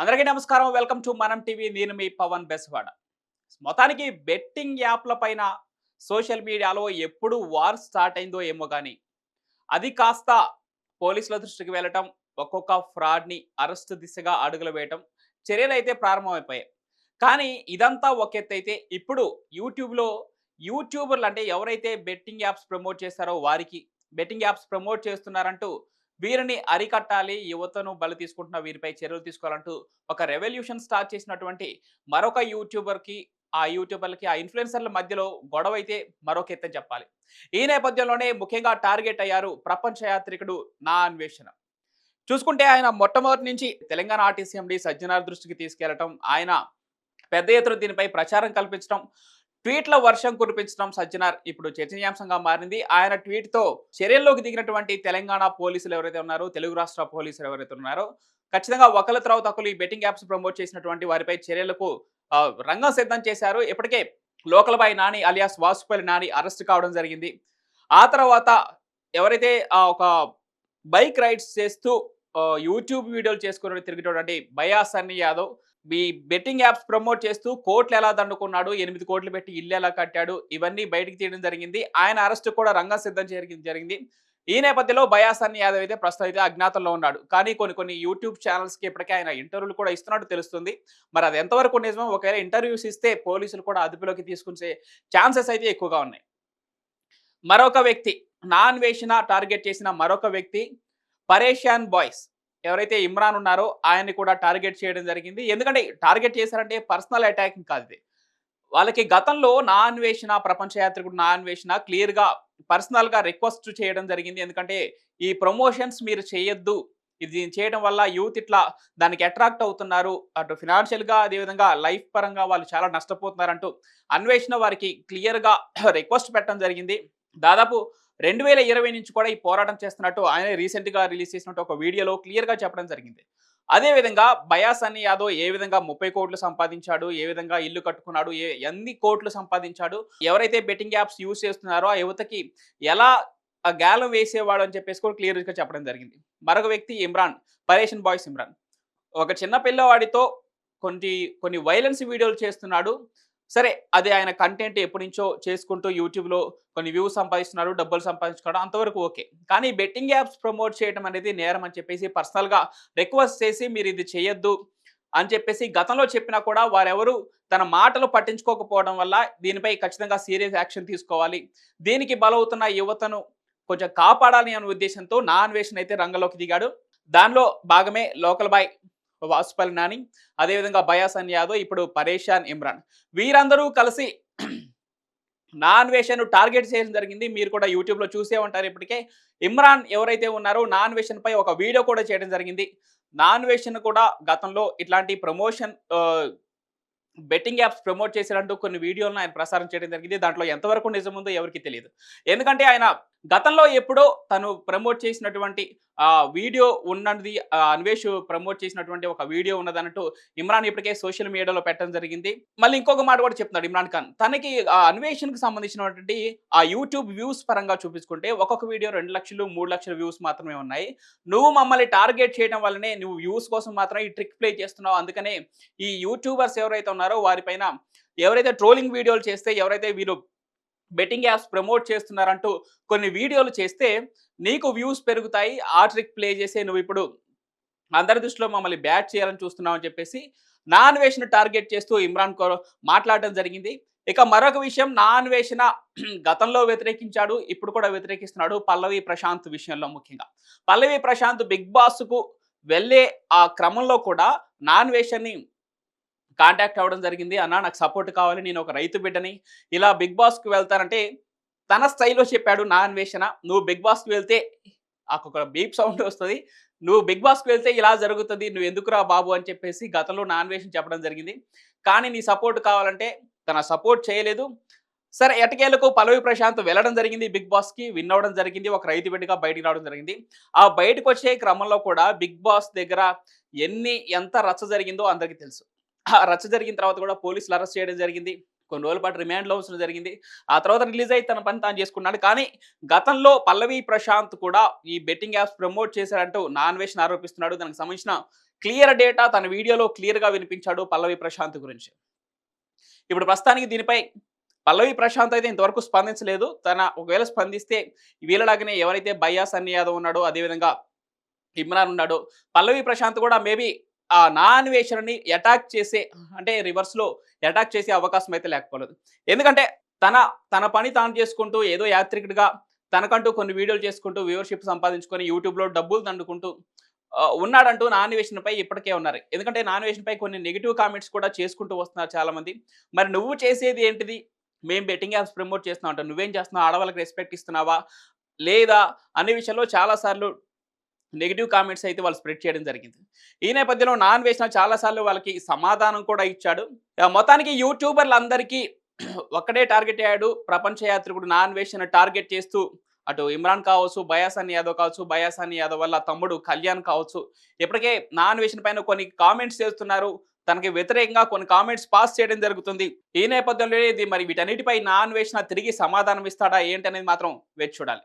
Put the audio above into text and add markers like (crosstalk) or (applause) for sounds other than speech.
అందరికీ నమస్కారం. Welcome to Manam TV. నేను మీ పవన్ బెస్వాడ. మొత్తానికి బెట్టింగ్ యాప్ల పైన సోషల్ మీడియాలో ఎప్పుడు వార్ స్టార్ట్ అయిందో ఏమో కానీ అది కాస్త పోలీసుల దృష్టికి వెళ్ళటం ఒక్కొక్క ఫ్రాడ్ని అరెస్ట్ దిశగా అడుగులు వేయటం చర్యలు అయితే ప్రారంభమైపోయాయి. కానీ ఇదంతా ఒక ఎత్తు అయితే ఇప్పుడు యూట్యూబ్లో యూట్యూబర్లు అంటే ఎవరైతే బెట్టింగ్ యాప్స్ ప్రమోట్ చేస్తారో వారికి బెట్టింగ్ యాప్స్ ప్రమోట్ చేస్తున్నారంటూ వీరిని అరికట్టాలి యువతను బలి తీసుకుంటున్న వీరిపై చర్యలు తీసుకోవాలంటూ ఒక రెవల్యూషన్ స్టార్ట్ చేసినటువంటి మరొక యూట్యూబర్కి ఆ యూట్యూబర్లకి ఆ ఇన్ఫ్లుయెన్సర్ల మధ్యలో గొడవ అయితే మరొక ఎత్తని చెప్పాలి. ఈ నేపథ్యంలోనే ముఖ్యంగా టార్గెట్ అయ్యారు ప్రపంచ యాత్రికుడు నా అన్వేషణ. చూసుకుంటే ఆయన మొట్టమొదటి నుంచి తెలంగాణ ఆర్టీసీఎండి సజ్జనార్ దృష్టికి తీసుకెళ్ళటం ఆయన పెద్ద ఎత్తున దీనిపై ప్రచారం కల్పించడం ట్వీట్ల వర్షం కురిపించడం సజ్జనార్ ఇప్పుడు చర్చనీయాంశంగా మారింది. ఆయన ట్వీట్తో చర్యల్లోకి దిగినటువంటి తెలంగాణ పోలీసులు ఎవరైతే ఉన్నారో తెలుగు రాష్ట్ర పోలీసులు ఎవరైతే ఉన్నారో ఖచ్చితంగా ఒకళ్ళ తర్వాత ఒకరు ఈ బెట్టింగ్ యాప్స్ ప్రమోట్ చేసినటువంటి వారిపై చర్యలకు రంగం సిద్ధం చేశారు. ఇప్పటికే లోకల్పై నాని అలియాస్ వాసుపల్లి నాని అరెస్ట్ కావడం జరిగింది. ఆ తర్వాత ఎవరైతే ఒక బైక్ రైడ్స్ చేస్తూ యూట్యూబ్ వీడియోలు చేసుకుని తిరిగేటటువంటి బయా సన్నీ యాదవ్. మీ బెట్టింగ్ యాప్స్ ప్రమోట్ చేస్తూ కోట్లు ఎలా దండుకున్నాడు ఎనిమిది కోట్లు పెట్టి ఇల్లు ఎలా కట్టాడు ఇవన్నీ బయటకు తీయడం జరిగింది. ఆయన అరెస్ట్ కూడా రంగం సిద్ధం చేయడం జరిగింది. ఈ నేపథ్యంలో బయాసన్ని యాదవ్ అయితే ప్రస్తుతం అయితే అజ్ఞాతంలో ఉన్నాడు. కానీ కొన్ని కొన్ని యూట్యూబ్ ఛానల్స్కి ఇప్పటికే ఆయన ఇంటర్వ్యూలు కూడా ఇస్తున్నట్టు తెలుస్తుంది. మరి అది ఎంతవరకు నిజమో ఒకవేళ ఇంటర్వ్యూస్ ఇస్తే పోలీసులు కూడా అదుపులోకి తీసుకునే ఛాన్సెస్ అయితే ఎక్కువగా ఉన్నాయి. మరొక వ్యక్తి నాన్ వేషణ టార్గెట్ చేసిన మరొక వ్యక్తి పరేషాన్ బాయ్స్. ఎవరైతే ఇమ్రాన్ ఉన్నారో ఆయన్ని కూడా టార్గెట్ చేయడం జరిగింది. ఎందుకంటే టార్గెట్ చేశారంటే పర్సనల్ అటాకింగ్ కాదు ఇది. వాళ్ళకి గతంలో నా అన్వేషణ ప్రపంచయాత్రికుడు నా అన్వేషణ క్లియర్గా పర్సనల్గా రిక్వెస్ట్ చేయడం జరిగింది. ఎందుకంటే ఈ ప్రమోషన్స్ మీరు చేయొద్దు. ఇది చేయడం వల్ల యూత్ ఇట్లా దానికి అట్రాక్ట్ అవుతున్నారు. అటు ఫినాన్షియల్గా అదేవిధంగా లైఫ్ పరంగా వాళ్ళు చాలా నష్టపోతున్నారంటూ అన్వేషణ వారికి క్లియర్గా రిక్వెస్ట్ పెట్టడం జరిగింది. దాదాపు రెండు వేల ఇరవై నుంచి కూడా ఈ పోరాటం చేస్తున్నట్టు ఆయన రీసెంట్గా రిలీజ్ చేసినట్టు ఒక వీడియోలో క్లియర్గా చెప్పడం జరిగింది. అదేవిధంగా బయాస్ అని యాదవ్ ఏ విధంగా ముప్పై కోట్లు సంపాదించాడు ఏ విధంగా ఇల్లు కట్టుకున్నాడు ఏ ఎన్ని కోట్లు సంపాదించాడు ఎవరైతే బెట్టింగ్ యాప్స్ యూజ్ చేస్తున్నారో ఆ యువతకి ఎలా ఆ వేసేవాడు అని చెప్పేసి కూడా క్లియర్గా చెప్పడం జరిగింది. మరొక వ్యక్తి ఇమ్రాన్ పరేషన్ బాయ్స్ ఇమ్రాన్. ఒక చిన్న పిల్లవాడితో కొన్ని కొన్ని వైలెన్స్ వీడియోలు చేస్తున్నాడు. సరే అది ఆయన కంటెంట్ ఎప్పటి నుంచో చేసుకుంటూ యూట్యూబ్లో కొన్ని వ్యూస్ సంపాదిస్తున్నారు డబ్బులు సంపాదించుకోవడం అంతవరకు ఓకే. కానీ బెట్టింగ్ యాప్స్ ప్రమోట్ చేయడం అనేది నేరం అని చెప్పేసి పర్సనల్గా రిక్వెస్ట్ చేసి మీరు ఇది చేయొద్దు అని చెప్పేసి గతంలో చెప్పినా కూడా వారెవరు తన మాటలు పట్టించుకోకపోవడం వల్ల దీనిపై ఖచ్చితంగా సీరియస్ యాక్షన్ తీసుకోవాలి. దీనికి బలవుతున్న యువతను కొంచెం కాపాడాలి అనే ఉద్దేశంతో నా అన్వేషణ అయితే రంగంలోకి దిగాడు. దానిలో భాగమే లోకల్ బాయ్. వాసుపల్లి నాని అదేవిధంగా బయాసన్ యాదవ్ ఇప్పుడు పరేషాన్ ఇమ్రాన్. వీరందరూ కలిసి నాన్ వేషన్ టార్గెట్ చేయడం జరిగింది. మీరు కూడా యూట్యూబ్లో చూసే ఉంటారు ఇప్పటికే. ఇమ్రాన్ ఎవరైతే ఉన్నారో నాన్ వేషన్పై పై ఒక వీడియో కూడా చేయడం జరిగింది. నాన్ వేషన్ కూడా గతంలో ఇట్లాంటి ప్రమోషన్ బెట్టింగ్ యాప్స్ ప్రమోట్ చేసినట్టు కొన్ని వీడియోలను ఆయన ప్రసారం చేయడం జరిగింది. దాంట్లో ఎంతవరకు నిజం ఉందో ఎవరికి తెలియదు. ఎందుకంటే ఆయన గతంలో ఎప్పుడో తను ప్రమోట్ చేసినటువంటి వీడియో ఉన్నది ఆ అన్వేష్ ప్రమోట్ చేసినటువంటి ఒక వీడియో ఉన్నది అన్నట్టు ఇమ్రాన్ ఇప్పటికే సోషల్ మీడియాలో పెట్టడం జరిగింది. మళ్ళీ ఇంకొక మాట కూడా చెప్తున్నాడు ఇమ్రాన్ ఖాన్. తనకి ఆ అన్వేషణకు సంబంధించినటువంటి ఆ యూట్యూబ్ వ్యూస్ పరంగా చూపించుకుంటే ఒక్కొక్క వీడియో రెండు లక్షలు మూడు లక్షల వ్యూస్ మాత్రమే ఉన్నాయి. నువ్వు మమ్మల్ని టార్గెట్ చేయడం వల్లనే నువ్వు వ్యూస్ కోసం మాత్రం ఈ ట్రిక్ ప్లే చేస్తున్నావు. అందుకనే ఈ యూట్యూబర్స్ ఎవరైతే ఉన్నారో వారిపైన ఎవరైతే ట్రోలింగ్ వీడియోలు చేస్తే ఎవరైతే వీరు బెట్టింగ్ యాప్స్ ప్రమోట్ చేస్తున్నారంటూ కొన్ని వీడియోలు చేస్తే నీకు వ్యూస్ పెరుగుతాయి ఆ ట్రిక్ ప్లే చేసే నువ్వు ఇప్పుడు అందరి దృష్టిలో మమ్మల్ని బ్యాట్ చేయాలని చూస్తున్నావు అని చెప్పేసి నా అన్వేషణ టార్గెట్ చేస్తూ ఇమ్రాన్ కో మాట్లాడడం జరిగింది. ఇక మరొక విషయం నా అన్వేషణ (clears throat) గతంలో వ్యతిరేకించాడు ఇప్పుడు కూడా వ్యతిరేకిస్తున్నాడు పల్లవి ప్రశాంత్ విషయంలో ముఖ్యంగా. పల్లవి ప్రశాంత్ బిగ్ బాస్కు వెళ్ళే ఆ క్రమంలో కూడా నాన్ వేషన్ని కాంటాక్ట్ అవ్వడం జరిగింది. అన్న నాకు సపోర్ట్ కావాలి. నేను ఒక రైతు బిడ్డని ఇలా బిగ్ బాస్కి వెళ్తానంటే తన స్థాయిలో చెప్పాడు నా అన్వేషణ. నువ్వు బిగ్ బాస్కి వెళ్తే ఒక బీప్ సౌండ్ వస్తుంది. నువ్వు బిగ్ బాస్కి వెళ్తే ఇలా జరుగుతుంది. నువ్వు ఎందుకురా బాబు అని చెప్పేసి గతంలో నా అన్వేషణ చెప్పడం జరిగింది. కానీ నీ సపోర్ట్ కావాలంటే తన సపోర్ట్ చేయలేదు. సరే ఎటకేలకు పల్లవి ప్రశాంత్ వెళ్ళడం జరిగింది బిగ్ బాస్కి. విన్ అవ్వడం జరిగింది. ఒక రైతు బిడ్డగా బయటికి రావడం జరిగింది. ఆ బయటకు వచ్చే క్రమంలో కూడా బిగ్ బాస్ దగ్గర ఎన్ని ఎంత రచ్చ జరిగిందో అందరికీ తెలుసు. ఆ రచ్చ జరిగిన తర్వాత కూడా పోలీసులు అరెస్ట్ చేయడం జరిగింది. కొన్ని రోజుల పాటు రిమాండ్లో ఉంచడం జరిగింది. ఆ తర్వాత రిలీజ్ అయి తన పని తాను చేసుకున్నాడు. కానీ గతంలో పల్లవి ప్రశాంత్ కూడా ఈ బెట్టింగ్ యాప్స్ ప్రమోట్ చేశారంటూ నాన్ అన్వేషణ ఆరోపిస్తున్నాడు. దానికి సంబంధించిన క్లియర్ డేటా తన వీడియోలో క్లియర్గా వినిపించాడు పల్లవి ప్రశాంత్ గురించి. ఇప్పుడు ప్రస్తుతానికి దీనిపై పల్లవి ప్రశాంత్ అయితే ఇంతవరకు స్పందించలేదు. తన ఒకవేళ స్పందిస్తే వీళ్ళలాగానే ఎవరైతే బయ్యా అన్ని యాదవ్ ఉన్నాడో అదేవిధంగా ఇమ్రాన్ ఉన్నాడో పల్లవి ప్రశాంత్ కూడా మేబీ ఆ నా అన్వేషణని అటాక్ చేసే అంటే రివర్స్లో అటాక్ చేసే అవకాశం అయితే లేకపోలేదు. ఎందుకంటే తన తన పని తాను చేసుకుంటూ ఏదో యాత్రికుడిగా తనకంటూ కొన్ని వీడియోలు చేసుకుంటూ వ్యూవర్షిప్ సంపాదించుకొని యూట్యూబ్లో డబ్బులు దండుకుంటూ ఉన్నాడంటూ నాన్ ఇప్పటికే ఉన్నారు. ఎందుకంటే నాన్ కొన్ని నెగిటివ్ కామెంట్స్ కూడా చేసుకుంటూ వస్తున్నారు చాలామంది. మరి నువ్వు చేసేది ఏంటిది? మేము బెట్టింగ్ యాప్స్ ప్రమోట్ చేస్తున్నావు అంటే. నువ్వేం చేస్తున్నావు? ఆడవాళ్ళకి రెస్పెక్ట్ ఇస్తున్నావా? లేదా అనే విషయంలో చాలాసార్లు నెగిటివ్ కామెంట్స్ అయితే వాళ్ళు స్ప్రెడ్ చేయడం జరిగింది. ఈ నేపథ్యంలో నాన్ వేసిన చాలాసార్లు వాళ్ళకి సమాధానం కూడా ఇచ్చాడు. మొత్తానికి యూట్యూబర్లు అందరికీ ఒక్కడే టార్గెట్ అయ్యాడు. ప్రపంచ యాత్రికుడు నాన్ వేసిన టార్గెట్ చేస్తూ అటు ఇమ్రాన్ కావచ్చు బయాసాని యాదవ్ కావచ్చు బయాసాని యాదవ్ వల్ల తమ్ముడు కళ్యాణ్ కావచ్చు. ఇప్పటికే నాన్ వేషన్ పైన కొన్ని కామెంట్స్ చేస్తున్నారు. తనకి వ్యతిరేకంగా కొన్ని కామెంట్స్ పాస్ చేయడం జరుగుతుంది. ఈ నేపథ్యంలో ఇది మరి వీటన్నిటిపై నాన్ వేసిన తిరిగి సమాధానం ఇస్తాడా ఏంటి అనేది మాత్రం వేచి చూడాలి.